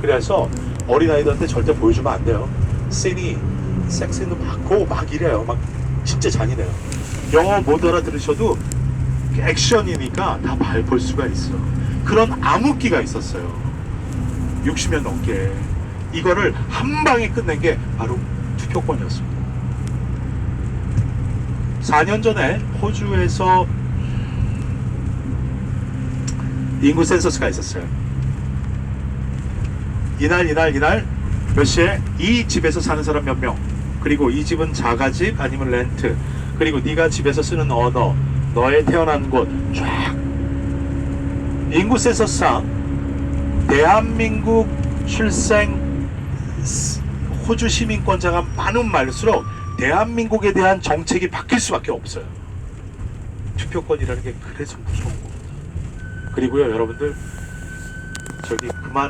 그래서 어린아이들한테 절대 보여주면 안 돼요. 씬이 섹스도 많고 막 이래요. 막 진짜 잔인해요. 영어 못 알아들으셔도 액션이니까 다볼 수가 있어. 그런 암흑기가 있었어요. 60년 넘게. 이거를 한 방에 끝낸 게 바로 투표권이었습니다. 4년 전에 호주에서 인구 센서스가 있었어요. 이날 이날 이날 몇 시에 이 집에서 사는 사람 몇 명, 그리고 이 집은 자가집 아니면 렌트, 그리고 네가 집에서 쓰는 언어, 너의 태어난 곳 쫙. 인구 센서스상 대한민국 출생 스- 호주 시민권자가 많은 말수록 대한민국에 대한 정책이 바뀔 수밖에 없어요. 투표권이라는 게 그래서 무서운 겁니다. 그리고요, 여러분들 저기 그만